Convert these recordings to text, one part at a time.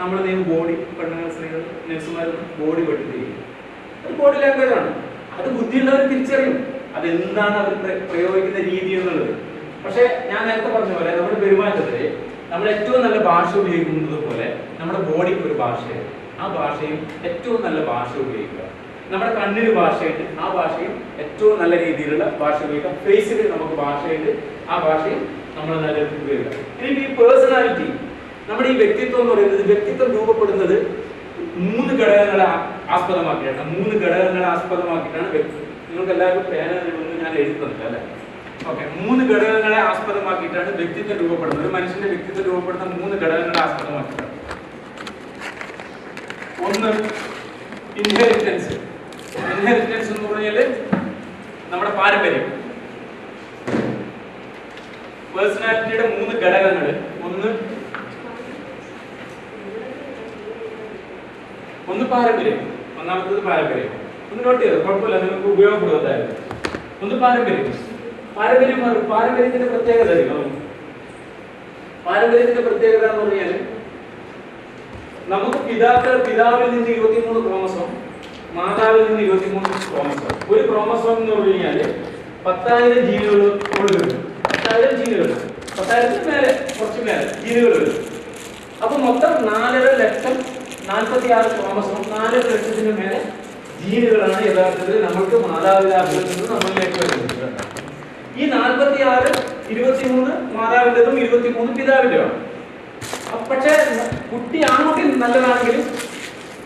നമ്മൾ നീ ബോഡി പെണ്ണുങ്ങൾ സ്ത്രീകൾ നഴ്സുമാർ ബോഡി പഠിപ്പിക്കും അത് ബോഡി ലാംഗ്വേജ് ആണ്. അത് ബുദ്ധിയുള്ളവർ തിരിച്ചറിയും. അതെന്താണ് അവർ പ്ര- പ്രയോഗിക്കുന്ന രീതി എന്നുള്ളത്. പക്ഷേ ഞാൻ നേരത്തെ പറഞ്ഞ പോലെ നമ്മുടെ പെരുമാറ്റത്തിൽ നമ്മൾ ഏറ്റവും നല്ല ഭാഷ ഉപയോഗിക്കുന്നത് പോലെ നമ്മുടെ ബോഡിക്ക് ഒരു ഭാഷയാണ്. ആ ഭാഷയും ഏറ്റവും നല്ല ഭാഷ ഉപയോഗിക്കുക. നമ്മുടെ കണ്ണിന് ഭാഷയുണ്ട്. ആ ഭാഷയും ഏറ്റവും നല്ല രീതിയിലുള്ള ഭാഷ ഉപയോഗിക്കാം ഫേസിൽ നമുക്ക് ഭാഷയുണ്ട്. ആ ഭാഷയും നമ്മൾ നല്ല രീതിയിൽ ഉപയോഗിക്കാം ഇനി ഈ പേഴ്സണാലിറ്റി നമ്മുടെ ഈ വ്യക്തിത്വം എന്ന് പറയുന്നത് വ്യക്തിത്വം രൂപപ്പെടുന്നത് മൂന്ന് ഘടകങ്ങളെ ആസ്പദമാക്കിയിട്ടാണ്. മൂന്ന് ഘടകങ്ങളെ ആസ്പദമാക്കിയിട്ടാണ് വ്യക്തിത്വം നിങ്ങൾക്ക് എല്ലാവർക്കും പേന ഒന്നും ഞാൻ എഴുതുന്നില്ല അല്ലേ? ഓക്കെ മൂന്ന് ഘടകങ്ങളെ ആസ്പദമാക്കിയിട്ടാണ് വ്യക്തിത്വം രൂപപ്പെടുന്നത്. ഒരു മനുഷ്യന്റെ വ്യക്തിത്വം രൂപപ്പെടുന്ന മൂന്ന് ഘടകങ്ങളെ ആസ്പദമാക്കിയിട്ടാണ്. ഒന്ന് ഇൻഹെറിറ്റൻസ് ഇൻഹെറിറ്റൻസ് എന്ന് പറഞ്ഞാൽ നമ്മുടെ പാരമ്പര്യം. പേഴ്സണാലിറ്റിയുടെ മൂന്ന് ഘടകങ്ങൾ ഒന്ന് ഒന്ന് പാരമ്പര്യം. ഒന്നാമത്തത് പാരമ്പര്യം. ഒന്ന് നോട്ട് ചെയ്തത് കുഴപ്പമില്ല നിങ്ങൾക്ക് ഉപയോഗപ്പെടുന്നതായിരുന്നു ഒന്ന് പാരമ്പര്യം. പാരമ്പര്യം പാരമ്പര്യത്തിന്റെ പ്രത്യേകത പാരമ്പര്യത്തിന്റെ പ്രത്യേകത എന്ന് പറഞ്ഞാൽ നമുക്ക് പിതാക്കൾ പിതാവിൽ നിന്ന് ഇരുപത്തിമൂന്ന് ക്രോമസോം മാതാവിൽ നിന്ന് ഇരുപത്തിമൂന്ന് ക്രോമസോം ഒരു ക്രോമസോം എന്ന് പറഞ്ഞു കഴിഞ്ഞാൽ പത്തായിരം ജീനുകൾ കൊടുക്കുന്നു പത്തായിരം ജീനുകൾ പത്തായിരത്തിന് മേലെ കുറച്ച് മേലെ ജീനുകൾ അപ്പൊ മൊത്തം നാലര ലക്ഷം നാൽപ്പത്തി ആറ് ക്രോമസോം നാല് ലക്ഷത്തിന് മേലെ ജീനുകളാണ് യഥാർത്ഥത്തിൽ നമ്മൾക്ക് മാതാപിതാക്കളിൽ നിന്ന് നമ്മളിലേക്ക് വരുന്നത്. ഈ നാൽപ്പത്തി ആറ് ഇരുപത്തിമൂന്ന് മാതാവിന്റെതും ഇരുപത്തിമൂന്ന് പിതാവിന്റെതാണ് അപ്പൊ പക്ഷേ കുട്ടി ആൺകുട്ടി നല്ലതാണെങ്കിലും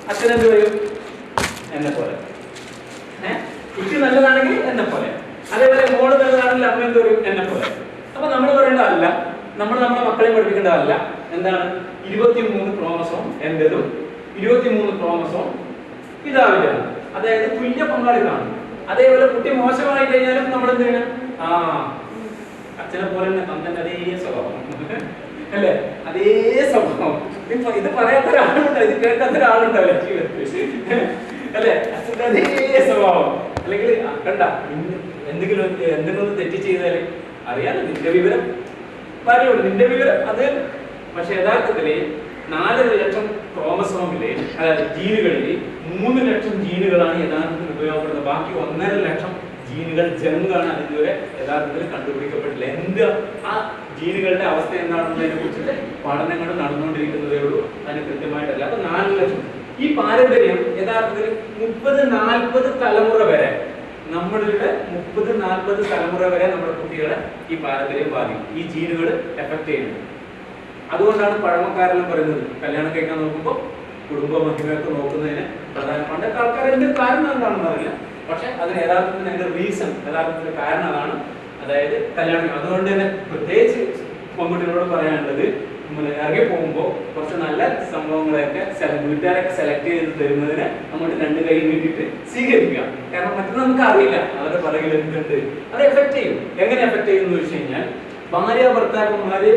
അച്ഛനെന്ത് വരും എന്നെ പോലെ. കുട്ടി നല്ലതാണെങ്കിൽ എന്നെ പോലെ. അതേപോലെ മോൾ നല്ലതാണെങ്കിൽ അമ്മ എന്ത് വരും എന്നെ പോലെ. അപ്പൊ നമ്മൾ പറയേണ്ടതല്ല നമ്മൾ നമ്മുടെ മക്കളെ പഠിപ്പിക്കേണ്ടതല്ല എന്താണ്? ഇരുപത്തിമൂന്ന് ക്രോമസോം എന്റേതും ഇരുപത്തിമൂന്ന് ക്രോമസോം പിതാവിന്റെതാണ് അതായത് തുല്യ പങ്കാളിത്താണ് അതേപോലെ കുട്ടി മോശമായി കഴിഞ്ഞാലും നമ്മൾ എന്ത് ചെയ്യണം? ആ അച്ഛനെ പോലെ തന്നെ തന്നെ അതേ സ്വഭാവം. അല്ലേ? അതേ സ്വഭാവം. ഇപ്പൊ ഇത് പറയാത്ത ഒരാളുണ്ടോ. ഇത് കേൾക്കാത്ത ഒരാളുണ്ടല്ലേ അല്ലേ? അച്ഛന്റെ അതേ സ്വഭാവം. അല്ലെങ്കിൽ കണ്ട എന്തെങ്കിലും എന്തെങ്കിലും തെറ്റ് ചെയ്താൽ അറിയാലോ നിന്റെ വിവരം. പറയുള്ളൂ നിന്റെ വിവരം അത്. പക്ഷെ യഥാർത്ഥത്തിൽ നാലര ലക്ഷം ക്രോമസോമിൽ ജീനുകളിൽ മൂന്ന് ലക്ഷം ജീനുകളാണ് യഥാർത്ഥത്തിൽ ഉപയോഗപ്പെടുന്നത്. ബാക്കി ഒന്നര ലക്ഷം ജീനുകൾ ജങ്കാണ് അതിതുവരെ യഥാർത്ഥത്തിൽ കണ്ടുപിടിക്കപ്പെട്ടില്ല എന്ത് ആ ജീനുകളുടെ അവസ്ഥ എന്താണെന്നതിനെ കുറിച്ചിട്ട് പഠനങ്ങൾ നടന്നുകൊണ്ടിരിക്കുന്നതേ ഉള്ളൂ. അതിന് കൃത്യമായിട്ടല്ല. അപ്പൊ നാല് ലക്ഷം. ഈ പാരമ്പര്യം യഥാർത്ഥത്തിൽ മുപ്പത് നാൽപ്പത് തലമുറ വരെ നമ്മളുടെ മുപ്പത് നാൽപ്പത് തലമുറ വരെ നമ്മുടെ കുട്ടികളെ ഈ പാരമ്പര്യം ബാധിക്കും. ഈ ജീനുകൾ എഫക്ട് ചെയ്യുന്നത് അതുകൊണ്ടാണ് പഴമക്കാരെല്ലാം പറയുന്നത്. കല്യാണം കഴിക്കാൻ നോക്കുമ്പോൾ കുടുംബ മഹിമയൊക്കെ നോക്കുന്നതിന് പ്രധാന പണ്ടൊക്കെ ആൾക്കാർ എന്റെ കാരണം എന്താണെന്ന് അറിയില്ല. പക്ഷെ അതിന് യഥാർത്ഥത്തിൽ അതിന്റെ റീസൺ യഥാർത്ഥത്തിൽ കാരണം അതാണ്. അതായത് കല്യാണം അതുകൊണ്ട് തന്നെ പ്രത്യേകിച്ച് പെൺകുട്ടികളോട് പറയാനുള്ളത് ഇറങ്ങി പോകുമ്പോൾ കുറച്ച് നല്ല സംഭവങ്ങളെയൊക്കെ വീട്ടുകാരൊക്കെ സെലക്ട് ചെയ്ത് തരുന്നതിന് അങ്ങോട്ട് രണ്ട് കൈ നീട്ടിയിട്ട് സ്വീകരിക്കുക. കാരണം മറ്റു നമുക്ക് അറിയില്ല അവരുടെ പറകിൽ എന്തുണ്ട്? അത് എഫക്ട് ചെയ്യും. എങ്ങനെ എഫക്ട് ചെയ്യുന്നു എന്ന് വെച്ച് കഴിഞ്ഞാൽ ഭാര്യ ഭർത്താക്കന്മാര്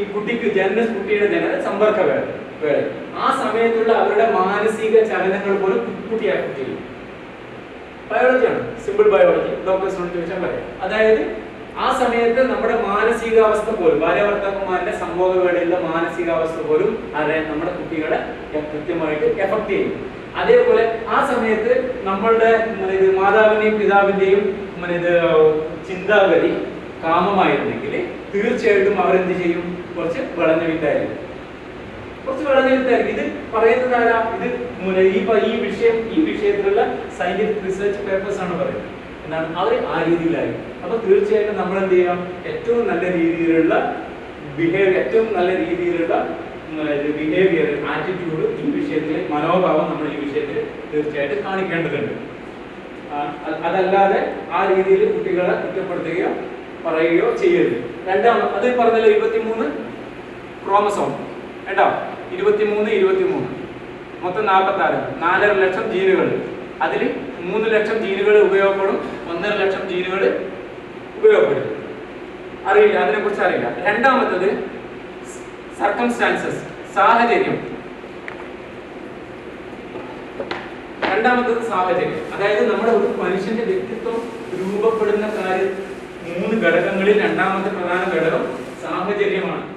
ഈ കുട്ടിക്ക് ജനന കുട്ടിയുടെ ജനന സമ്പർക്ക വേള ആ സമയത്തുള്ള അവരുടെ മാനസിക ചലനങ്ങൾ പോലും കുട്ടി എഫക്ട് ചെയ്യും ബയോളജിയാണ് സിമ്പിൾ ബയോളജി ഡോക്ടേഴ്സിനോട് ചോദിച്ചാൽ പറയാം. അതായത് ആ സമയത്ത് നമ്മുടെ മാനസികാവസ്ഥ പോലും ഭാര്യവർത്തകന്മാരുടെ സംഭോഗ വേളയിലുള്ള മാനസികാവസ്ഥ പോലും അതെ നമ്മുടെ കുട്ടികളെ കൃത്യമായിട്ട് എഫക്ട് ചെയ്യും. അതേപോലെ ആ സമയത്ത് നമ്മളുടെ ഇത് മാതാവിന്റെയും പിതാവിന്റെയും ഇത് ചിന്താഗതി കാമമായിരുന്നെങ്കിൽ തീർച്ചയായിട്ടും അവരെന്ത് ചെയ്യും? കുറച്ച് വളഞ്ഞ വിട്ടായിരിക്കും കുറച്ച് വിളഞ്ഞെടുത്തായിരിക്കും ഇത് പറയുന്നത് ആരാ? ഇത് ഈ വിഷയം ഈ വിഷയത്തിലുള്ള സയന്റിഫിക് റിസർച്ച് പേപ്പേഴ്സ് ആണ് പറയുന്നത്. എന്താണ് അവർ ആ രീതിയിലായി അപ്പൊ തീർച്ചയായിട്ടും നമ്മൾ എന്ത് ചെയ്യാം ഏറ്റവും നല്ല രീതിയിലുള്ള ബിഹേവിയർ ഏറ്റവും നല്ല രീതിയിലുള്ള ബിഹേവിയർ ആറ്റിറ്റ്യൂഡ് ഈ വിഷയത്തിൽ മനോഭാവം നമ്മൾ ഈ വിഷയത്തിൽ തീർച്ചയായിട്ടും കാണിക്കേണ്ടതുണ്ട്. അതല്ലാതെ ആ രീതിയിൽ കുട്ടികളെ കുറ്റപ്പെടുത്തുകയോ പറയുകയോ ചെയ്യരുത്. രണ്ടാം അത് പറഞ്ഞല്ലോ ഇരുപത്തിമൂന്ന് ക്രോമസോം. കേട്ടോ? ഇരുപത്തിമൂന്ന് ഇരുപത്തിമൂന്ന്. മൊത്തം നാൽപ്പത്തി ആറ് നാലര ലക്ഷം ജീനുകൾ അതിൽ മൂന്ന് ലക്ഷം ജീനുകൾ ഉപയോഗപ്പെടും ഒന്നര ലക്ഷം ജീനുകൾ ഉപയോഗപ്പെടും. അറിയില്ല അതിനെ കുറിച്ച് അറിയില്ല. രണ്ടാമത്തത് സർക്കംസ്റ്റാൻസസ് സാഹചര്യം. രണ്ടാമത്തത് സാഹചര്യം. അതായത് നമ്മുടെ ഒരു മനുഷ്യന്റെ വ്യക്തിത്വം രൂപപ്പെടുന്ന കാര്യം മൂന്ന് ഘടകങ്ങളിൽ രണ്ടാമത്തെ പ്രധാന ഘടകം സാഹചര്യമാണ്.